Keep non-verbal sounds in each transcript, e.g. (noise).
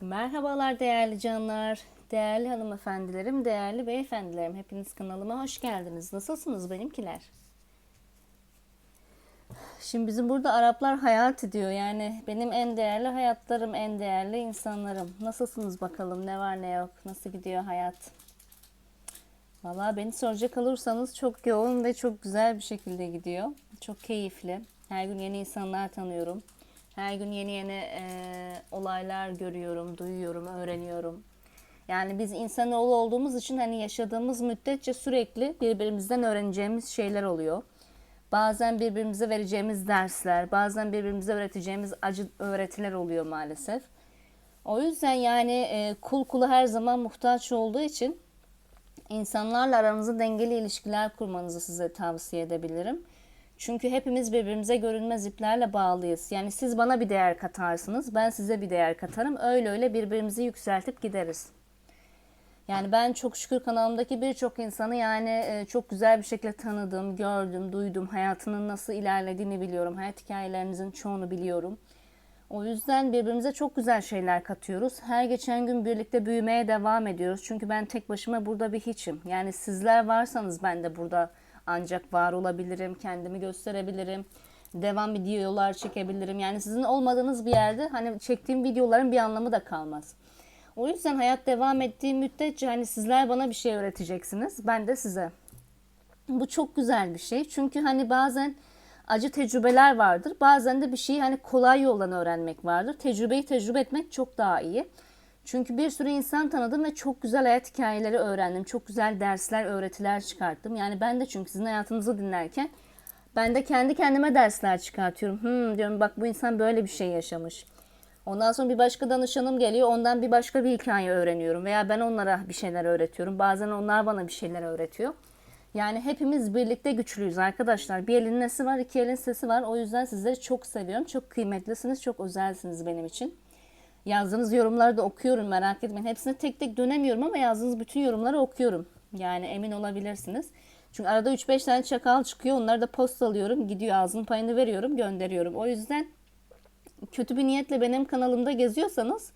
Merhabalar değerli canlar, değerli hanımefendilerim, değerli beyefendilerim. Hepiniz kanalıma hoş geldiniz. Nasılsınız benimkiler? Şimdi bizim burada Araplar hayat ediyor. Yani benim en değerli hayatlarım, en değerli insanlarım. Nasılsınız bakalım? Ne var ne yok? Nasıl gidiyor hayat? Valla beni soracak olursanız çok yoğun ve çok güzel bir şekilde gidiyor. Çok keyifli. Her gün yeni insanlar tanıyorum. Her gün yeni yeni e, olaylar görüyorum, duyuyorum, öğreniyorum. Yani biz insanoğlu olduğumuz için hani yaşadığımız müddetçe sürekli birbirimizden öğreneceğimiz şeyler oluyor. Bazen birbirimize vereceğimiz dersler, bazen birbirimize öğreteceğimiz acı öğretiler oluyor maalesef. O yüzden yani e, kul kula her zaman muhtaç olduğu için insanlarla aranızda dengeli ilişkiler kurmanızı size tavsiye edebilirim. Çünkü hepimiz birbirimize görünmez iplerle bağlıyız. Yani siz bana bir değer katarsınız, ben size bir değer katarım. Öyle öyle birbirimizi yükseltip gideriz. Yani ben çok şükür kanalımdaki birçok insanı yani e, çok güzel bir şekilde tanıdım, gördüm, duydum. Hayatının nasıl ilerlediğini biliyorum. Hayat hikayelerinizin çoğunu biliyorum. O yüzden birbirimize çok güzel şeyler katıyoruz. Her geçen gün birlikte büyümeye devam ediyoruz. Çünkü ben tek başıma burada bir hiçim. Yani sizler varsanız ben de burada ancak var olabilirim, kendimi gösterebilirim. Devam videolar çekebilirim. Yani sizin olmadığınız bir yerde hani çektiğim videoların bir anlamı da kalmaz. O yüzden hayat devam ettiği müddetçe hani sizler bana bir şey öğreteceksiniz. Ben de size. Bu çok güzel bir şey. Çünkü hani bazen acı tecrübeler vardır. Bazen de bir şeyi hani kolay yoldan öğrenmek vardır. Tecrübeyi tecrübe etmek çok daha iyi. Çünkü bir sürü insan tanıdım ve çok güzel hayat hikayeleri öğrendim. Çok güzel dersler, öğretiler çıkarttım. Yani ben de çünkü sizin hayatınızı dinlerken ben de kendi kendime dersler çıkartıyorum. Hmm diyorum bak bu insan böyle bir şey yaşamış. Ondan sonra bir başka danışanım geliyor. Ondan bir başka bir hikaye öğreniyorum. Veya ben onlara bir şeyler öğretiyorum. Bazen onlar bana bir şeyler öğretiyor. Yani hepimiz birlikte güçlüyüz arkadaşlar. Bir elin nesi var, iki elin sesi var. O yüzden sizleri çok seviyorum. Çok kıymetlisiniz, çok özelsiniz benim için. Yazdığınız yorumları da okuyorum merak etmeyin. Hepsine tek tek dönemiyorum ama yazdığınız bütün yorumları okuyorum. Yani emin olabilirsiniz. Çünkü arada 3-5 tane çakal çıkıyor. Onları da post alıyorum. Gidiyor ağzının payını veriyorum, gönderiyorum. O yüzden kötü bir niyetle benim kanalımda geziyorsanız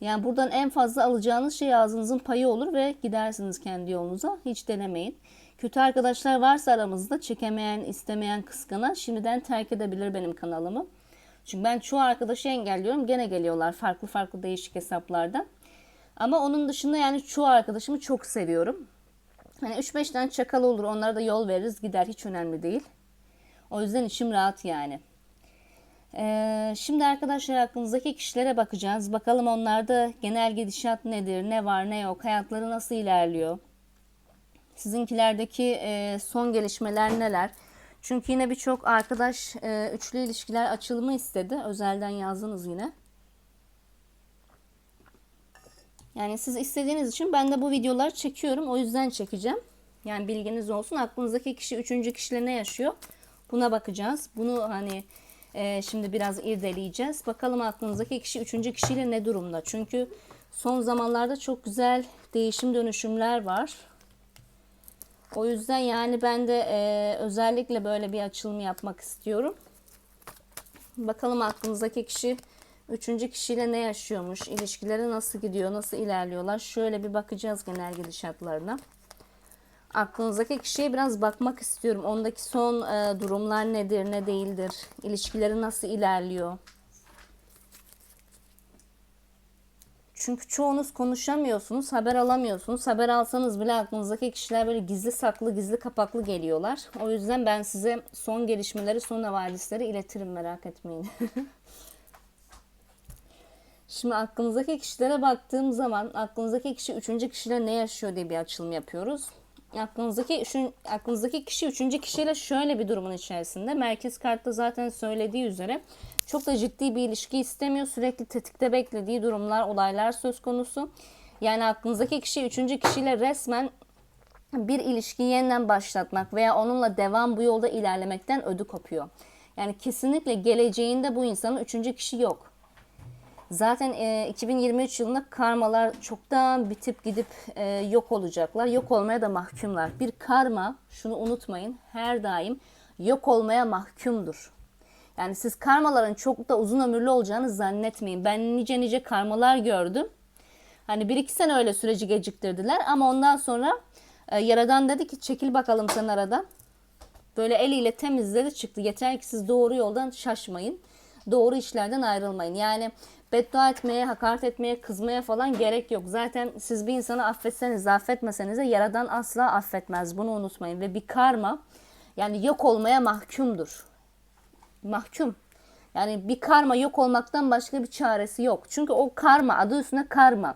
yani buradan en fazla alacağınız şey ağzınızın payı olur ve gidersiniz kendi yolunuza. Hiç denemeyin. Kötü arkadaşlar varsa aramızda çekemeyen, istemeyen, kıskanan şimdiden terk edebilir benim kanalımı. Çünkü ben çoğu arkadaşı engelliyorum. Gene geliyorlar farklı farklı değişik hesaplardan. Ama onun dışında yani çoğu arkadaşımı çok seviyorum. Hani 3-5 tane çakal olur. Onlara da yol veririz. Gider. Hiç önemli değil. O yüzden içim rahat yani. Ee, şimdi arkadaşlar aklınızdaki kişilere bakacağız. Bakalım onlarda genel gidişat nedir, ne var ne yok, hayatları nasıl ilerliyor. Sizinkilerdeki e, son gelişmeler neler? Çünkü yine birçok arkadaş e, üçlü ilişkiler açılımı istedi. Özelden yazdınız yine. Yani siz istediğiniz için ben de bu videoları çekiyorum. O yüzden çekeceğim. Yani bilginiz olsun. Aklınızdaki kişi üçüncü kişiyle ne yaşıyor? Buna bakacağız. Bunu hani e, şimdi biraz irdeleyeceğiz. Bakalım aklınızdaki kişi üçüncü kişiyle ne durumda? Çünkü son zamanlarda çok güzel değişim dönüşümler var. O yüzden yani ben de e, özellikle böyle bir açılım yapmak istiyorum. Bakalım aklınızdaki kişi üçüncü kişiyle ne yaşıyormuş? İlişkileri nasıl gidiyor? Nasıl ilerliyorlar? Şöyle bir bakacağız genel gidişatlarına. Aklınızdaki kişiye biraz bakmak istiyorum. Ondaki son e, durumlar nedir, ne değildir? İlişkileri nasıl ilerliyor? Çünkü çoğunuz konuşamıyorsunuz, haber alamıyorsunuz. Haber alsanız bile aklınızdaki kişiler böyle gizli saklı, gizli kapaklı geliyorlar. O yüzden ben size son gelişmeleri, son havadisleri iletirim merak etmeyin. (laughs) Şimdi aklınızdaki kişilere baktığım zaman aklınızdaki kişi üçüncü kişiyle ne yaşıyor diye bir açılım yapıyoruz. Aklınızdaki şu, aklınızdaki kişi üçüncü kişiyle şöyle bir durumun içerisinde. Merkez kartta zaten söylediği üzere çok da ciddi bir ilişki istemiyor. Sürekli tetikte beklediği durumlar, olaylar söz konusu. Yani aklınızdaki kişi üçüncü kişiyle resmen bir ilişkiyi yeniden başlatmak veya onunla devam bu yolda ilerlemekten ödü kopuyor. Yani kesinlikle geleceğinde bu insanın üçüncü kişi yok. Zaten e, 2023 yılında karmalar çoktan bitip gidip e, yok olacaklar. Yok olmaya da mahkumlar. Bir karma, şunu unutmayın, her daim yok olmaya mahkumdur. Yani siz karmaların çok da uzun ömürlü olacağını zannetmeyin. Ben nice nice karmalar gördüm. Hani bir iki sene öyle süreci geciktirdiler ama ondan sonra e, Yaradan dedi ki çekil bakalım sen aradan. Böyle eliyle temizledi çıktı. Yeter ki siz doğru yoldan şaşmayın. Doğru işlerden ayrılmayın. Yani beddua etmeye, hakaret etmeye, kızmaya falan gerek yok. Zaten siz bir insanı affetseniz affetmeseniz de yaradan asla affetmez. Bunu unutmayın. Ve bir karma yani yok olmaya mahkumdur. Mahkum. Yani bir karma yok olmaktan başka bir çaresi yok. Çünkü o karma adı üstünde karma.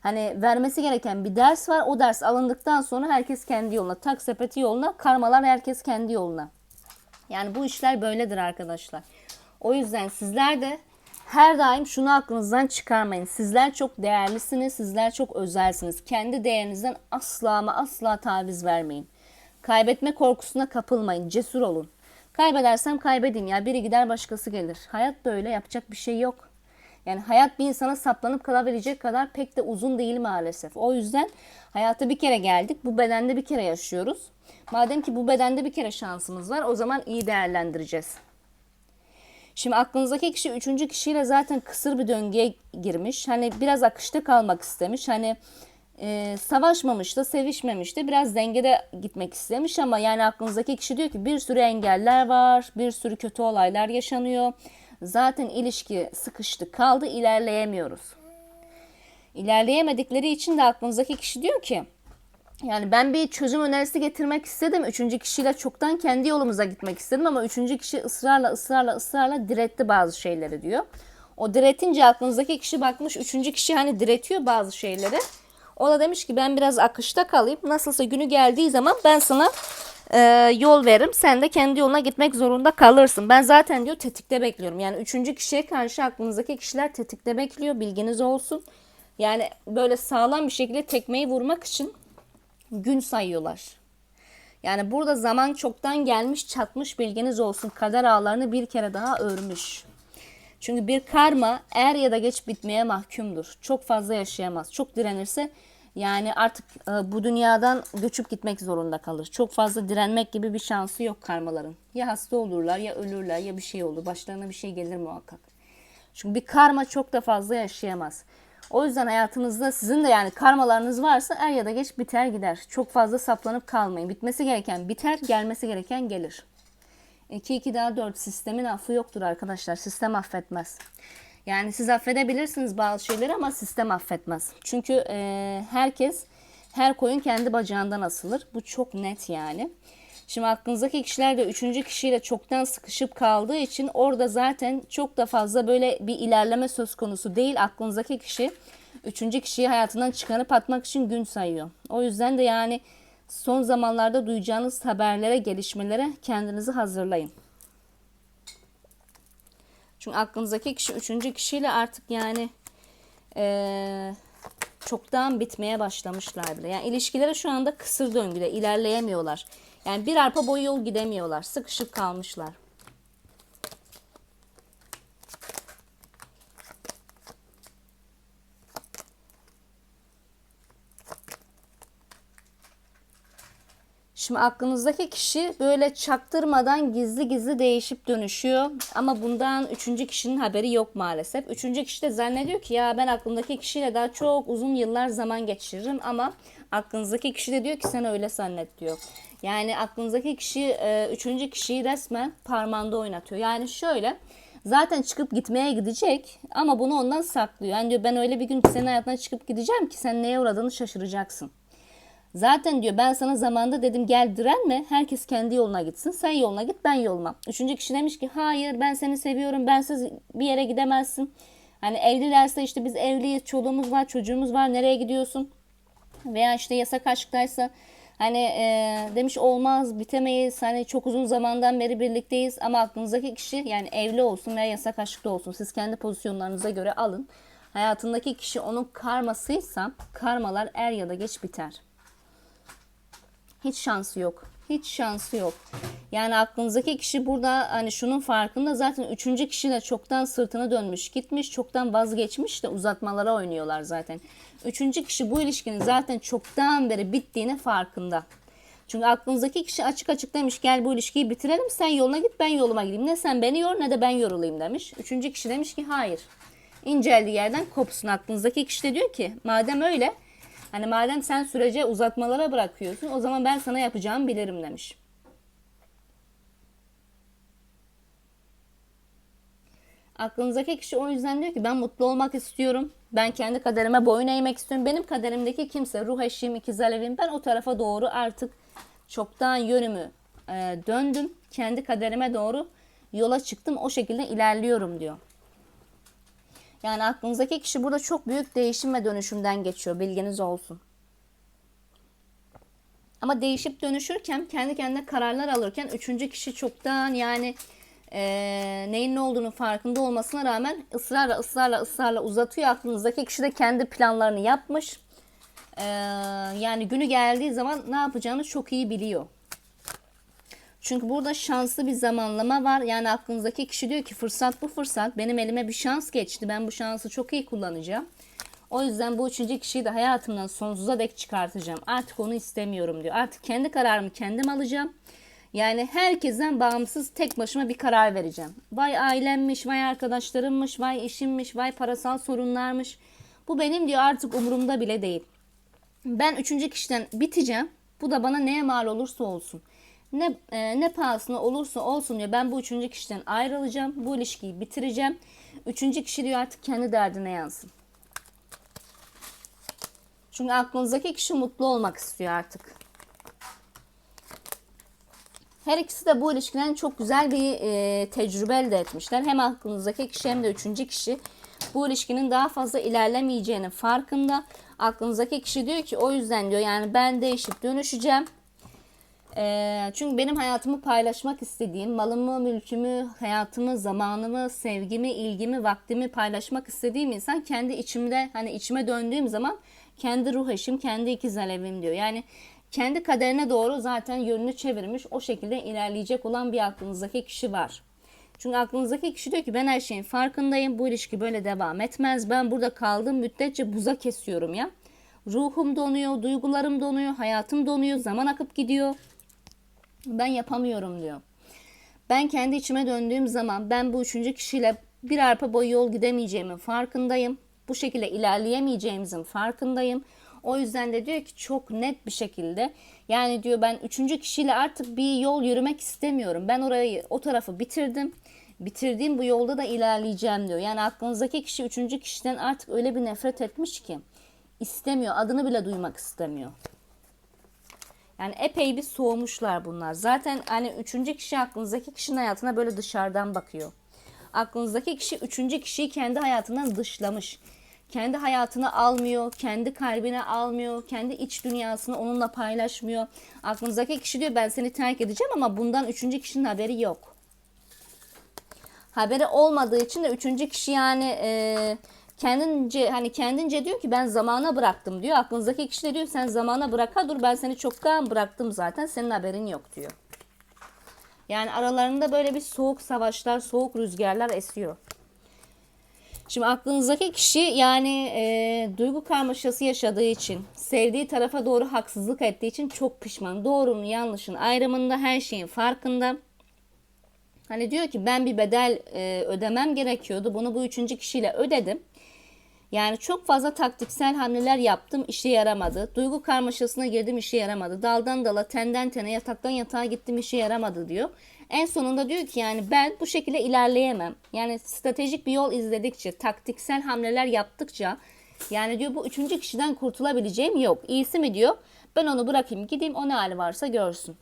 Hani vermesi gereken bir ders var. O ders alındıktan sonra herkes kendi yoluna. Tak sepeti yoluna. Karmalar herkes kendi yoluna. Yani bu işler böyledir arkadaşlar. O yüzden sizler de her daim şunu aklınızdan çıkarmayın. Sizler çok değerlisiniz. Sizler çok özelsiniz. Kendi değerinizden asla ama asla taviz vermeyin. Kaybetme korkusuna kapılmayın. Cesur olun. Kaybedersem kaybedeyim ya. Biri gider başkası gelir. Hayat böyle. Yapacak bir şey yok. Yani hayat bir insana saplanıp kalabilecek kadar pek de uzun değil maalesef. O yüzden hayata bir kere geldik. Bu bedende bir kere yaşıyoruz. Madem ki bu bedende bir kere şansımız var o zaman iyi değerlendireceğiz. Şimdi aklınızdaki kişi üçüncü kişiyle zaten kısır bir döngüye girmiş. Hani biraz akışta kalmak istemiş. Hani e, savaşmamış da sevişmemiş de biraz dengede gitmek istemiş ama yani aklınızdaki kişi diyor ki bir sürü engeller var, bir sürü kötü olaylar yaşanıyor. Zaten ilişki sıkıştı kaldı ilerleyemiyoruz. İlerleyemedikleri için de aklınızdaki kişi diyor ki yani ben bir çözüm önerisi getirmek istedim. Üçüncü kişiyle çoktan kendi yolumuza gitmek istedim ama üçüncü kişi ısrarla ısrarla ısrarla diretti bazı şeyleri diyor. O diretince aklınızdaki kişi bakmış üçüncü kişi hani diretiyor bazı şeyleri. O da demiş ki ben biraz akışta kalayım. Nasılsa günü geldiği zaman ben sana e, yol veririm. Sen de kendi yoluna gitmek zorunda kalırsın. Ben zaten diyor tetikte bekliyorum. Yani üçüncü kişiye karşı aklınızdaki kişiler tetikte bekliyor. Bilginiz olsun. Yani böyle sağlam bir şekilde tekmeyi vurmak için gün sayıyorlar. Yani burada zaman çoktan gelmiş çatmış bilginiz olsun. Kader ağlarını bir kere daha örmüş. Çünkü bir karma er ya da geç bitmeye mahkumdur. Çok fazla yaşayamaz. Çok direnirse yani artık e, bu dünyadan göçüp gitmek zorunda kalır. Çok fazla direnmek gibi bir şansı yok karmaların. Ya hasta olurlar ya ölürler ya bir şey olur. Başlarına bir şey gelir muhakkak. Çünkü bir karma çok da fazla yaşayamaz. O yüzden hayatınızda sizin de yani karmalarınız varsa er ya da geç biter gider. Çok fazla saplanıp kalmayın. Bitmesi gereken biter, gelmesi gereken gelir. 2 2 daha 4 sistemin affı yoktur arkadaşlar. Sistem affetmez. Yani siz affedebilirsiniz bazı şeyleri ama sistem affetmez. Çünkü e, herkes her koyun kendi bacağından asılır. Bu çok net yani. Şimdi aklınızdaki kişiler de üçüncü kişiyle çoktan sıkışıp kaldığı için orada zaten çok da fazla böyle bir ilerleme söz konusu değil. Aklınızdaki kişi üçüncü kişiyi hayatından çıkarıp atmak için gün sayıyor. O yüzden de yani son zamanlarda duyacağınız haberlere, gelişmelere kendinizi hazırlayın. Çünkü aklınızdaki kişi üçüncü kişiyle artık yani ee, çoktan bitmeye başlamışlar bile. Yani ilişkileri şu anda kısır döngüde ilerleyemiyorlar. Yani bir arpa boyu yol gidemiyorlar. Sıkışıp kalmışlar. Şimdi aklınızdaki kişi böyle çaktırmadan gizli gizli değişip dönüşüyor. Ama bundan üçüncü kişinin haberi yok maalesef. Üçüncü kişi de zannediyor ki ya ben aklımdaki kişiyle daha çok uzun yıllar zaman geçiririm. Ama aklınızdaki kişi de diyor ki sen öyle zannet diyor. Yani aklınızdaki kişi e, üçüncü kişiyi resmen parmağında oynatıyor. Yani şöyle zaten çıkıp gitmeye gidecek ama bunu ondan saklıyor. Yani diyor ben öyle bir gün senin hayatına çıkıp gideceğim ki sen neye uğradığını şaşıracaksın. Zaten diyor ben sana zamanda dedim gel direnme. Herkes kendi yoluna gitsin. Sen yoluna git ben yoluma. Üçüncü kişi demiş ki hayır ben seni seviyorum. Bensiz bir yere gidemezsin. Hani evlilerse işte biz evliyiz. Çoluğumuz var çocuğumuz var. Nereye gidiyorsun? Veya işte yasak aşktaysa hani e, demiş olmaz bitemeyiz. Hani çok uzun zamandan beri birlikteyiz. Ama aklınızdaki kişi yani evli olsun veya yasak aşkta olsun. Siz kendi pozisyonlarınıza göre alın. Hayatındaki kişi onun karmasıysa karmalar er ya da geç biter. Hiç şansı yok. Hiç şansı yok. Yani aklınızdaki kişi burada hani şunun farkında zaten üçüncü kişi de çoktan sırtını dönmüş gitmiş. Çoktan vazgeçmiş de uzatmalara oynuyorlar zaten. Üçüncü kişi bu ilişkinin zaten çoktan beri bittiğini farkında. Çünkü aklınızdaki kişi açık açık demiş gel bu ilişkiyi bitirelim sen yoluna git ben yoluma gideyim. Ne sen beni yor ne de ben yorulayım demiş. Üçüncü kişi demiş ki hayır. İnceldiği yerden kopsun aklınızdaki kişi de diyor ki madem öyle hani madem sen sürece uzatmalara bırakıyorsun o zaman ben sana yapacağımı bilirim demiş. Aklınızdaki kişi o yüzden diyor ki ben mutlu olmak istiyorum. Ben kendi kaderime boyun eğmek istiyorum. Benim kaderimdeki kimse ruh eşim, ikiz alevim. Ben o tarafa doğru artık çoktan yönümü e, döndüm. Kendi kaderime doğru yola çıktım. O şekilde ilerliyorum diyor. Yani aklınızdaki kişi burada çok büyük değişim ve dönüşümden geçiyor. Bilginiz olsun. Ama değişip dönüşürken kendi kendine kararlar alırken üçüncü kişi çoktan yani e, neyin ne olduğunu farkında olmasına rağmen ısrarla ısrarla ısrarla uzatıyor. Aklınızdaki kişi de kendi planlarını yapmış. E, yani günü geldiği zaman ne yapacağını çok iyi biliyor. Çünkü burada şanslı bir zamanlama var. Yani aklınızdaki kişi diyor ki fırsat bu fırsat. Benim elime bir şans geçti. Ben bu şansı çok iyi kullanacağım. O yüzden bu üçüncü kişiyi de hayatımdan sonsuza dek çıkartacağım. Artık onu istemiyorum diyor. Artık kendi kararımı kendim alacağım. Yani herkesten bağımsız tek başıma bir karar vereceğim. Vay ailemmiş, vay arkadaşlarımmış, vay işimmiş, vay parasal sorunlarmış. Bu benim diyor artık umurumda bile değil. Ben üçüncü kişiden biteceğim. Bu da bana neye mal olursa olsun. Ne, e, ne pahasına olursa olsun diyor. Ben bu üçüncü kişiden ayrılacağım. Bu ilişkiyi bitireceğim. Üçüncü kişi diyor artık kendi derdine yansın. Çünkü aklınızdaki kişi mutlu olmak istiyor artık. Her ikisi de bu ilişkiden çok güzel bir e, tecrübe elde etmişler. Hem aklınızdaki kişi hem de üçüncü kişi bu ilişkinin daha fazla ilerlemeyeceğinin farkında. Aklınızdaki kişi diyor ki o yüzden diyor yani ben değişip dönüşeceğim. E, çünkü benim hayatımı paylaşmak istediğim, malımı, mülkümü, hayatımı, zamanımı, sevgimi, ilgimi, vaktimi paylaşmak istediğim insan kendi içimde hani içime döndüğüm zaman kendi ruh eşim, kendi ikiz alevim diyor. Yani kendi kaderine doğru zaten yönünü çevirmiş o şekilde ilerleyecek olan bir aklınızdaki kişi var. Çünkü aklınızdaki kişi diyor ki ben her şeyin farkındayım. Bu ilişki böyle devam etmez. Ben burada kaldığım müddetçe buza kesiyorum ya. Ruhum donuyor, duygularım donuyor, hayatım donuyor, zaman akıp gidiyor. Ben yapamıyorum diyor. Ben kendi içime döndüğüm zaman ben bu üçüncü kişiyle bir arpa boyu yol gidemeyeceğimin farkındayım. Bu şekilde ilerleyemeyeceğimizin farkındayım. O yüzden de diyor ki çok net bir şekilde yani diyor ben üçüncü kişiyle artık bir yol yürümek istemiyorum. Ben orayı o tarafı bitirdim. Bitirdiğim bu yolda da ilerleyeceğim diyor. Yani aklınızdaki kişi üçüncü kişiden artık öyle bir nefret etmiş ki istemiyor. Adını bile duymak istemiyor. Yani epey bir soğumuşlar bunlar. Zaten hani üçüncü kişi aklınızdaki kişinin hayatına böyle dışarıdan bakıyor. Aklınızdaki kişi üçüncü kişiyi kendi hayatından dışlamış kendi hayatını almıyor, kendi kalbine almıyor, kendi iç dünyasını onunla paylaşmıyor. Aklınızdaki kişi diyor ben seni terk edeceğim ama bundan üçüncü kişinin haberi yok. Haberi olmadığı için de üçüncü kişi yani e, kendince hani kendince diyor ki ben zamana bıraktım diyor. Aklınızdaki kişi de diyor sen zamana bıraka dur ben seni çoktan bıraktım zaten senin haberin yok diyor. Yani aralarında böyle bir soğuk savaşlar, soğuk rüzgarlar esiyor. Şimdi aklınızdaki kişi yani e, duygu karmaşası yaşadığı için, sevdiği tarafa doğru haksızlık ettiği için çok pişman. Doğrunun yanlışın ayrımında her şeyin farkında. Hani diyor ki ben bir bedel e, ödemem gerekiyordu. Bunu bu üçüncü kişiyle ödedim. Yani çok fazla taktiksel hamleler yaptım işe yaramadı. Duygu karmaşasına girdim işe yaramadı. Daldan dala, tenden tene, yataktan yatağa gittim işe yaramadı diyor. En sonunda diyor ki yani ben bu şekilde ilerleyemem. Yani stratejik bir yol izledikçe, taktiksel hamleler yaptıkça yani diyor bu üçüncü kişiden kurtulabileceğim yok. İyisi mi diyor ben onu bırakayım gideyim o ne hali varsa görsün.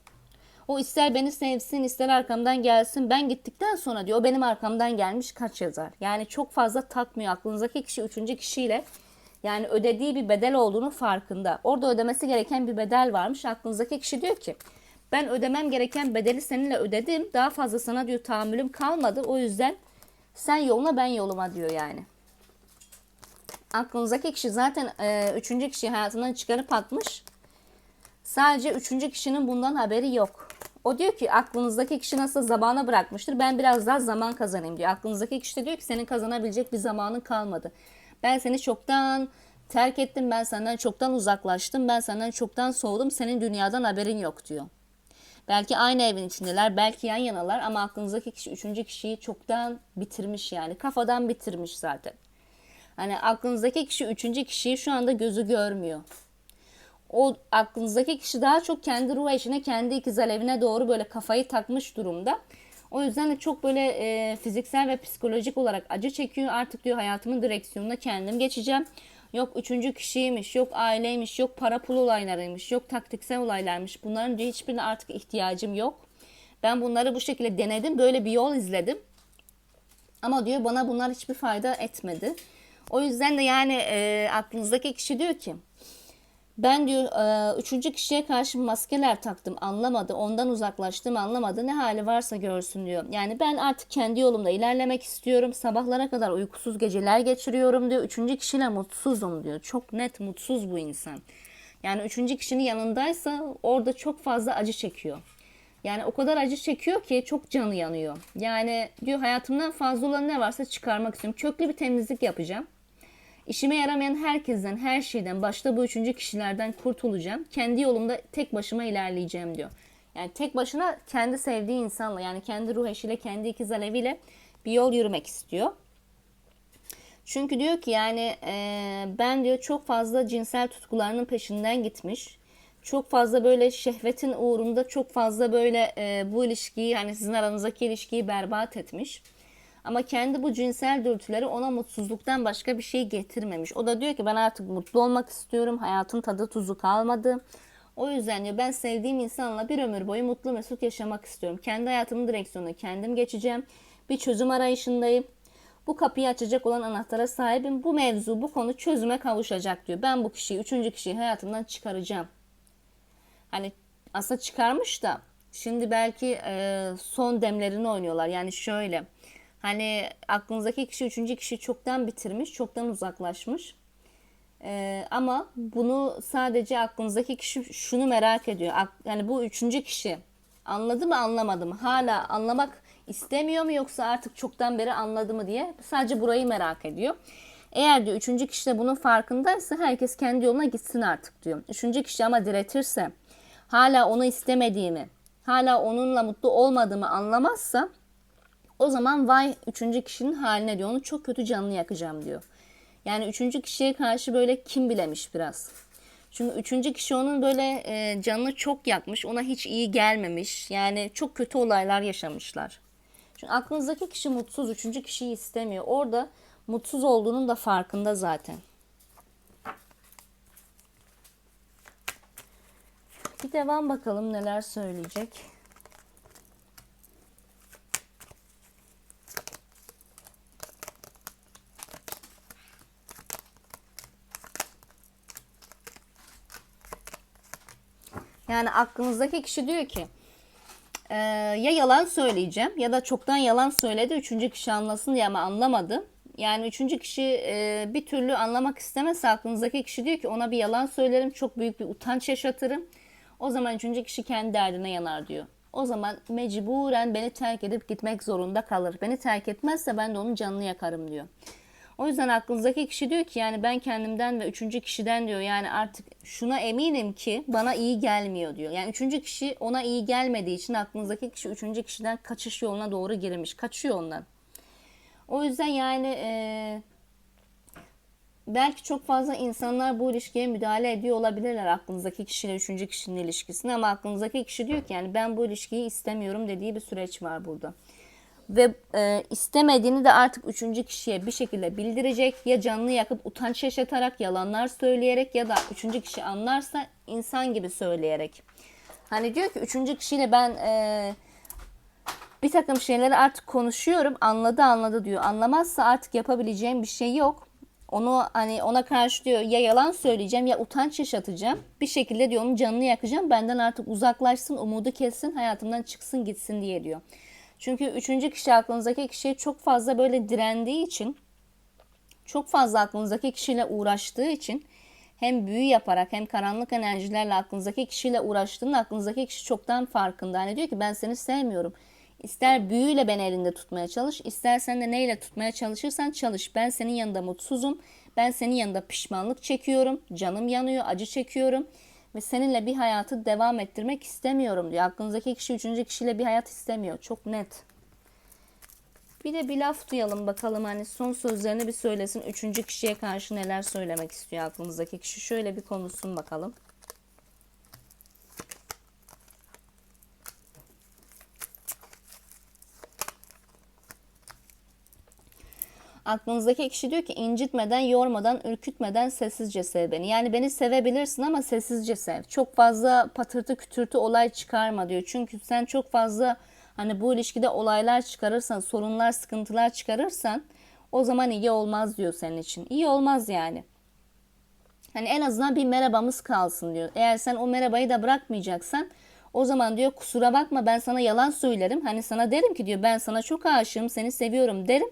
O ister beni sevsin ister arkamdan gelsin. Ben gittikten sonra diyor benim arkamdan gelmiş kaç yazar. Yani çok fazla takmıyor aklınızdaki kişi üçüncü kişiyle. Yani ödediği bir bedel olduğunu farkında. Orada ödemesi gereken bir bedel varmış. Aklınızdaki kişi diyor ki ben ödemem gereken bedeli seninle ödedim. Daha fazla sana diyor tahammülüm kalmadı. O yüzden sen yoluna ben yoluma diyor yani. Aklınızdaki kişi zaten e, üçüncü kişi hayatından çıkarıp atmış. Sadece üçüncü kişinin bundan haberi yok. O diyor ki aklınızdaki kişi nasıl zamana bırakmıştır. Ben biraz daha zaman kazanayım diyor. Aklınızdaki kişi de diyor ki senin kazanabilecek bir zamanın kalmadı. Ben seni çoktan Terk ettim ben senden çoktan uzaklaştım. Ben senden çoktan soğudum. Senin dünyadan haberin yok diyor. Belki aynı evin içindeler, belki yan yanalar ama aklınızdaki kişi üçüncü kişiyi çoktan bitirmiş yani. Kafadan bitirmiş zaten. Hani aklınızdaki kişi üçüncü kişiyi şu anda gözü görmüyor. O aklınızdaki kişi daha çok kendi ruh eşine, kendi ikiz alevine doğru böyle kafayı takmış durumda. O yüzden de çok böyle e, fiziksel ve psikolojik olarak acı çekiyor. Artık diyor hayatımın direksiyonuna kendim geçeceğim. Yok üçüncü kişiymiş, yok aileymiş, yok para pul olaylarıymış, yok taktiksel olaylarmış. Bunların diyor hiçbirine artık ihtiyacım yok. Ben bunları bu şekilde denedim, böyle bir yol izledim. Ama diyor bana bunlar hiçbir fayda etmedi. O yüzden de yani e, aklınızdaki kişi diyor ki ben diyor e, üçüncü kişiye karşı maskeler taktım anlamadı ondan uzaklaştım anlamadı ne hali varsa görsün diyor. Yani ben artık kendi yolumda ilerlemek istiyorum sabahlara kadar uykusuz geceler geçiriyorum diyor. Üçüncü kişiyle mutsuzum diyor çok net mutsuz bu insan. Yani üçüncü kişinin yanındaysa orada çok fazla acı çekiyor. Yani o kadar acı çekiyor ki çok canı yanıyor. Yani diyor hayatımdan fazla olan ne varsa çıkarmak istiyorum. Köklü bir temizlik yapacağım. İşime yaramayan herkesten, her şeyden, başta bu üçüncü kişilerden kurtulacağım. Kendi yolumda tek başıma ilerleyeceğim diyor. Yani tek başına kendi sevdiği insanla yani kendi ruh eşiyle, kendi ikiz aleviyle bir yol yürümek istiyor. Çünkü diyor ki yani e, ben diyor çok fazla cinsel tutkularının peşinden gitmiş. Çok fazla böyle şehvetin uğrunda çok fazla böyle e, bu ilişkiyi yani sizin aranızdaki ilişkiyi berbat etmiş. Ama kendi bu cinsel dürtüleri ona mutsuzluktan başka bir şey getirmemiş. O da diyor ki ben artık mutlu olmak istiyorum. Hayatın tadı tuzu kalmadı. O yüzden diyor ben sevdiğim insanla bir ömür boyu mutlu mesut yaşamak istiyorum. Kendi hayatımın direksiyonuna kendim geçeceğim. Bir çözüm arayışındayım. Bu kapıyı açacak olan anahtara sahibim. Bu mevzu, bu konu çözüme kavuşacak diyor. Ben bu kişiyi, üçüncü kişiyi hayatımdan çıkaracağım. Hani aslında çıkarmış da şimdi belki e, son demlerini oynuyorlar. Yani şöyle hani aklınızdaki kişi üçüncü kişi çoktan bitirmiş, çoktan uzaklaşmış. E, ama bunu sadece aklınızdaki kişi şunu merak ediyor. Yani bu üçüncü kişi anladı mı anlamadı mı? Hala anlamak istemiyor mu yoksa artık çoktan beri anladı mı diye sadece burayı merak ediyor. Eğer diyor üçüncü kişi de bunun farkındaysa herkes kendi yoluna gitsin artık diyor. Üçüncü kişi ama diretirse hala onu istemediğimi, hala onunla mutlu olmadığımı anlamazsa o zaman vay üçüncü kişinin haline diyor. Onu çok kötü canını yakacağım diyor. Yani üçüncü kişiye karşı böyle kim bilemiş biraz. Çünkü üçüncü kişi onun böyle e, canını çok yakmış. Ona hiç iyi gelmemiş. Yani çok kötü olaylar yaşamışlar. Çünkü aklınızdaki kişi mutsuz. Üçüncü kişiyi istemiyor. Orada mutsuz olduğunun da farkında zaten. Bir devam bakalım neler söyleyecek. Yani aklınızdaki kişi diyor ki e, ya yalan söyleyeceğim ya da çoktan yalan söyledi üçüncü kişi anlasın diye ama anlamadı. Yani üçüncü kişi e, bir türlü anlamak istemezse aklınızdaki kişi diyor ki ona bir yalan söylerim çok büyük bir utanç yaşatırım. O zaman üçüncü kişi kendi derdine yanar diyor. O zaman mecburen beni terk edip gitmek zorunda kalır. Beni terk etmezse ben de onun canını yakarım diyor. O yüzden aklınızdaki kişi diyor ki yani ben kendimden ve üçüncü kişiden diyor yani artık şuna eminim ki bana iyi gelmiyor diyor. Yani üçüncü kişi ona iyi gelmediği için aklınızdaki kişi üçüncü kişiden kaçış yoluna doğru girmiş. Kaçıyor ondan. O yüzden yani e, belki çok fazla insanlar bu ilişkiye müdahale ediyor olabilirler aklınızdaki kişiyle üçüncü kişinin ilişkisine ama aklınızdaki kişi diyor ki yani ben bu ilişkiyi istemiyorum dediği bir süreç var burada ve e, istemediğini de artık üçüncü kişiye bir şekilde bildirecek. Ya canını yakıp utanç yaşatarak, yalanlar söyleyerek ya da üçüncü kişi anlarsa insan gibi söyleyerek. Hani diyor ki üçüncü kişiyle ben e, bir takım şeyleri artık konuşuyorum. Anladı anladı diyor. Anlamazsa artık yapabileceğim bir şey yok. Onu hani ona karşı diyor ya yalan söyleyeceğim ya utanç yaşatacağım. Bir şekilde diyor onun canını yakacağım. Benden artık uzaklaşsın, umudu kessin, hayatımdan çıksın gitsin diye diyor. Çünkü üçüncü kişi aklınızdaki kişiye çok fazla böyle direndiği için, çok fazla aklınızdaki kişiyle uğraştığı için hem büyü yaparak hem karanlık enerjilerle aklınızdaki kişiyle uğraştığında aklınızdaki kişi çoktan farkında. Hani diyor ki ben seni sevmiyorum. İster büyüyle beni elinde tutmaya çalış, istersen de neyle tutmaya çalışırsan çalış. Ben senin yanında mutsuzum. Ben senin yanında pişmanlık çekiyorum. Canım yanıyor, acı çekiyorum. Ve seninle bir hayatı devam ettirmek istemiyorum diyor. Aklınızdaki kişi üçüncü kişiyle bir hayat istemiyor. Çok net. Bir de bir laf duyalım bakalım hani son sözlerini bir söylesin. Üçüncü kişiye karşı neler söylemek istiyor aklınızdaki kişi. Şöyle bir konuşsun bakalım. Aklınızdaki kişi diyor ki incitmeden, yormadan, ürkütmeden sessizce sev beni. Yani beni sevebilirsin ama sessizce sev. Çok fazla patırtı kütürtü olay çıkarma diyor. Çünkü sen çok fazla hani bu ilişkide olaylar çıkarırsan, sorunlar, sıkıntılar çıkarırsan o zaman iyi olmaz diyor senin için. İyi olmaz yani. Hani en azından bir merhabamız kalsın diyor. Eğer sen o merhabayı da bırakmayacaksan o zaman diyor kusura bakma ben sana yalan söylerim. Hani sana derim ki diyor ben sana çok aşığım seni seviyorum derim.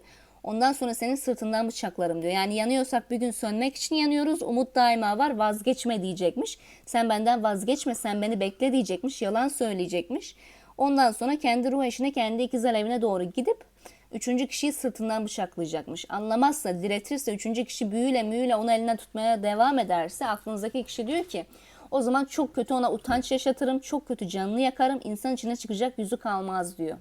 Ondan sonra senin sırtından bıçaklarım diyor. Yani yanıyorsak bir gün sönmek için yanıyoruz. Umut daima var vazgeçme diyecekmiş. Sen benden vazgeçme sen beni bekle diyecekmiş. Yalan söyleyecekmiş. Ondan sonra kendi ruh eşine kendi ikiz evine doğru gidip üçüncü kişiyi sırtından bıçaklayacakmış. Anlamazsa, diretirse, üçüncü kişi büyüyle müyüyle onu eline tutmaya devam ederse aklınızdaki kişi diyor ki o zaman çok kötü ona utanç yaşatırım, çok kötü canını yakarım, insan içine çıkacak yüzü kalmaz diyor.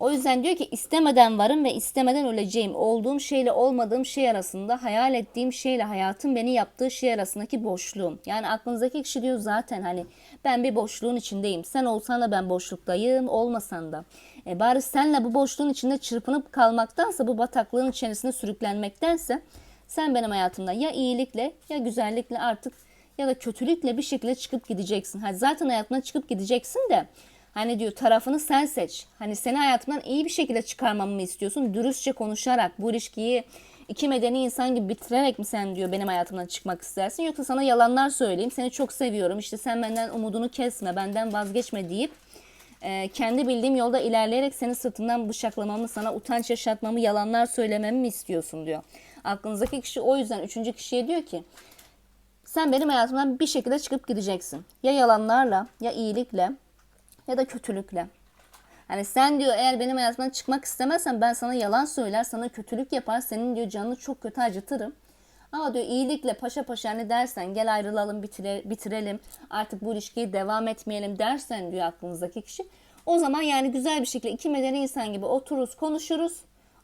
O yüzden diyor ki istemeden varım ve istemeden öleceğim. Olduğum şeyle olmadığım şey arasında, hayal ettiğim şeyle hayatın beni yaptığı şey arasındaki boşluğum. Yani aklınızdaki kişi diyor zaten hani ben bir boşluğun içindeyim. Sen olsan da ben boşluktayım, olmasan da. E bari senle bu boşluğun içinde çırpınıp kalmaktansa, bu bataklığın içerisinde sürüklenmektense sen benim hayatımda ya iyilikle ya güzellikle artık ya da kötülükle bir şekilde çıkıp gideceksin. Ha, zaten hayatından çıkıp gideceksin de Hani diyor tarafını sen seç. Hani seni hayatından iyi bir şekilde çıkarmamı mı istiyorsun? Dürüstçe konuşarak bu ilişkiyi iki medeni insan gibi bitirerek mi sen diyor benim hayatımdan çıkmak istersin? Yoksa sana yalanlar söyleyeyim. Seni çok seviyorum. İşte sen benden umudunu kesme, benden vazgeçme deyip e, kendi bildiğim yolda ilerleyerek seni sırtından bıçaklamamı, sana utanç yaşatmamı, yalanlar söylememi mi istiyorsun diyor. Aklınızdaki kişi o yüzden üçüncü kişiye diyor ki sen benim hayatımdan bir şekilde çıkıp gideceksin. Ya yalanlarla ya iyilikle ya da kötülükle. Hani sen diyor eğer benim hayatımdan çıkmak istemezsen ben sana yalan söyler, sana kötülük yapar, senin diyor canını çok kötü acıtırım. Ama diyor iyilikle paşa paşa hani dersen gel ayrılalım bitire, bitirelim artık bu ilişkiyi devam etmeyelim dersen diyor aklınızdaki kişi. O zaman yani güzel bir şekilde iki medeni insan gibi otururuz konuşuruz.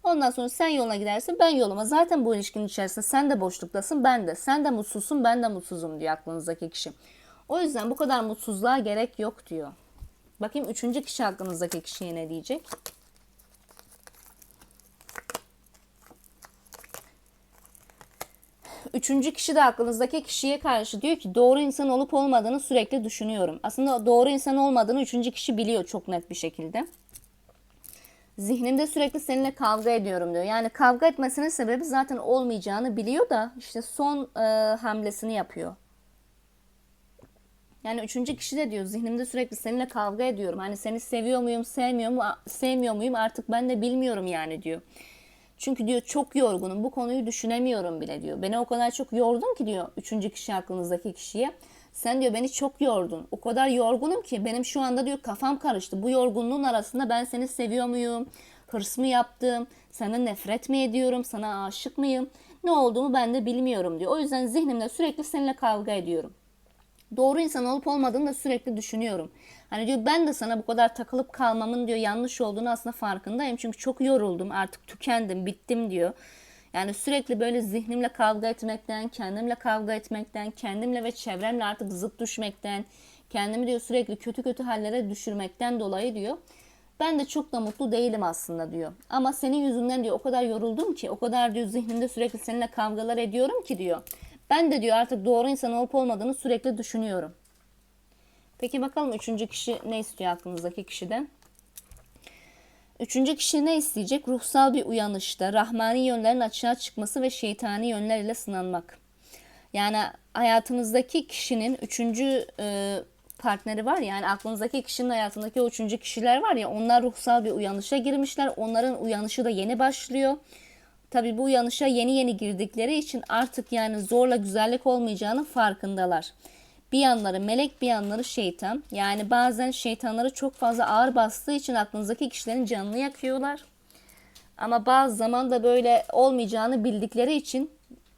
Ondan sonra sen yoluna gidersin ben yoluma. Zaten bu ilişkinin içerisinde sen de boşluktasın ben de. Sen de mutsuzsun ben de mutsuzum diyor aklınızdaki kişi. O yüzden bu kadar mutsuzluğa gerek yok diyor. Bakayım üçüncü kişi hakkınızdaki kişiye ne diyecek? Üçüncü kişi de aklınızdaki kişiye karşı diyor ki doğru insan olup olmadığını sürekli düşünüyorum. Aslında doğru insan olmadığını üçüncü kişi biliyor çok net bir şekilde. Zihnimde sürekli seninle kavga ediyorum diyor. Yani kavga etmesinin sebebi zaten olmayacağını biliyor da işte son e, hamlesini yapıyor. Yani üçüncü kişi de diyor zihnimde sürekli seninle kavga ediyorum. Hani seni seviyor muyum, sevmiyor mu, sevmiyor muyum artık ben de bilmiyorum yani diyor. Çünkü diyor çok yorgunum bu konuyu düşünemiyorum bile diyor. Beni o kadar çok yordun ki diyor üçüncü kişi aklınızdaki kişiye. Sen diyor beni çok yordun. O kadar yorgunum ki benim şu anda diyor kafam karıştı. Bu yorgunluğun arasında ben seni seviyor muyum? Hırs mı yaptım? Senden nefret mi ediyorum? Sana aşık mıyım? Ne olduğumu ben de bilmiyorum diyor. O yüzden zihnimde sürekli seninle kavga ediyorum doğru insan olup olmadığını da sürekli düşünüyorum. Hani diyor ben de sana bu kadar takılıp kalmamın diyor yanlış olduğunu aslında farkındayım. Çünkü çok yoruldum artık tükendim bittim diyor. Yani sürekli böyle zihnimle kavga etmekten, kendimle kavga etmekten, kendimle ve çevremle artık zıt düşmekten, kendimi diyor sürekli kötü kötü hallere düşürmekten dolayı diyor. Ben de çok da mutlu değilim aslında diyor. Ama senin yüzünden diyor o kadar yoruldum ki, o kadar diyor zihnimde sürekli seninle kavgalar ediyorum ki diyor. Ben de diyor artık doğru insan olup olmadığını sürekli düşünüyorum. Peki bakalım üçüncü kişi ne istiyor aklınızdaki kişiden? Üçüncü kişi ne isteyecek? Ruhsal bir uyanışta, rahmani yönlerin açığa çıkması ve şeytani yönler ile sınanmak. Yani hayatınızdaki kişinin üçüncü e, partneri var ya, yani aklınızdaki kişinin hayatındaki o üçüncü kişiler var ya, onlar ruhsal bir uyanışa girmişler. Onların uyanışı da yeni başlıyor. Tabi bu uyanışa yeni yeni girdikleri için artık yani zorla güzellik olmayacağının farkındalar. bir yanları melek bir yanları şeytan. Yani bazen şeytanları çok fazla ağır bastığı için aklınızdaki kişilerin canını yakıyorlar. Ama bazı zaman da böyle olmayacağını bildikleri için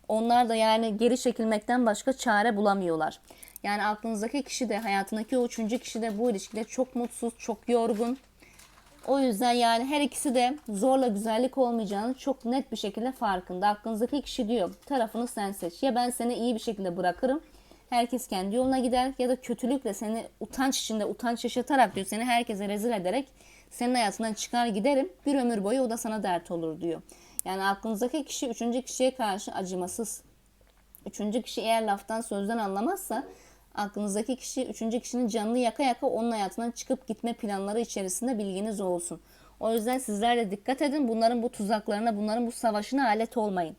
onlar da yani geri çekilmekten başka çare bulamıyorlar. Yani aklınızdaki kişi de hayatındaki o üçüncü kişi de bu ilişkide çok mutsuz, çok yorgun. O yüzden yani her ikisi de zorla güzellik olmayacağını çok net bir şekilde farkında. Aklınızdaki kişi diyor tarafını sen seç. Ya ben seni iyi bir şekilde bırakırım. Herkes kendi yoluna gider ya da kötülükle seni utanç içinde utanç yaşatarak diyor seni herkese rezil ederek senin hayatından çıkar giderim. Bir ömür boyu o da sana dert olur diyor. Yani aklınızdaki kişi üçüncü kişiye karşı acımasız. Üçüncü kişi eğer laftan sözden anlamazsa aklınızdaki kişi üçüncü kişinin canını yaka yaka onun hayatından çıkıp gitme planları içerisinde bilginiz olsun. O yüzden sizler de dikkat edin. Bunların bu tuzaklarına, bunların bu savaşına alet olmayın.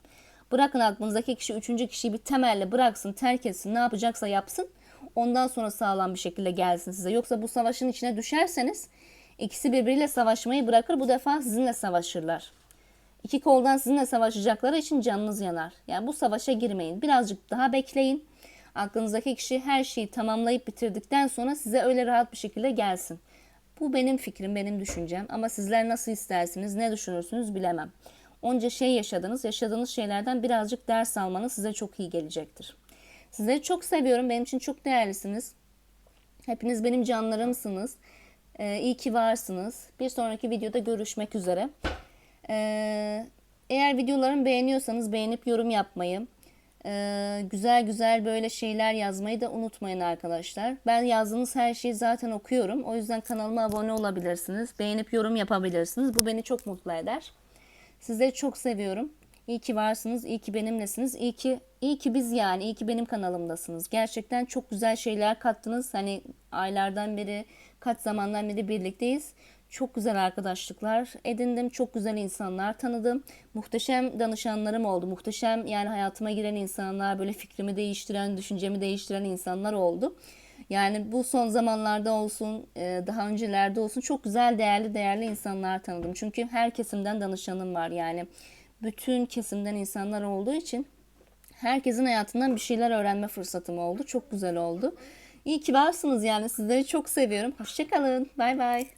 Bırakın aklınızdaki kişi üçüncü kişiyi bir temelle bıraksın, terk etsin, ne yapacaksa yapsın. Ondan sonra sağlam bir şekilde gelsin size. Yoksa bu savaşın içine düşerseniz ikisi birbiriyle savaşmayı bırakır bu defa sizinle savaşırlar. İki koldan sizinle savaşacakları için canınız yanar. Yani bu savaşa girmeyin. Birazcık daha bekleyin. Aklınızdaki kişi her şeyi tamamlayıp bitirdikten sonra size öyle rahat bir şekilde gelsin. Bu benim fikrim, benim düşüncem ama sizler nasıl istersiniz, ne düşünürsünüz bilemem. Onca şey yaşadınız, yaşadığınız şeylerden birazcık ders almanız size çok iyi gelecektir. Sizleri çok seviyorum, benim için çok değerlisiniz. Hepiniz benim canlarımsınız. Ee, iyi ki varsınız. Bir sonraki videoda görüşmek üzere. Ee, eğer videolarımı beğeniyorsanız beğenip yorum yapmayı, ee, güzel güzel böyle şeyler yazmayı da unutmayın arkadaşlar. Ben yazdığınız her şeyi zaten okuyorum. O yüzden kanalıma abone olabilirsiniz. Beğenip yorum yapabilirsiniz. Bu beni çok mutlu eder. Sizleri çok seviyorum. İyi ki varsınız, iyi ki benimlesiniz, iyi ki iyi ki biz yani, iyi ki benim kanalımdasınız. Gerçekten çok güzel şeyler kattınız. Hani aylardan beri, kaç zamandan beri birlikteyiz. Çok güzel arkadaşlıklar edindim. Çok güzel insanlar tanıdım. Muhteşem danışanlarım oldu. Muhteşem yani hayatıma giren insanlar, böyle fikrimi değiştiren, düşüncemi değiştiren insanlar oldu. Yani bu son zamanlarda olsun, e, daha öncelerde olsun çok güzel, değerli, değerli insanlar tanıdım. Çünkü her kesimden danışanım var. Yani bütün kesimden insanlar olduğu için herkesin hayatından bir şeyler öğrenme fırsatım oldu. Çok güzel oldu. İyi ki varsınız yani. Sizleri çok seviyorum. Hoşçakalın. Bay bay.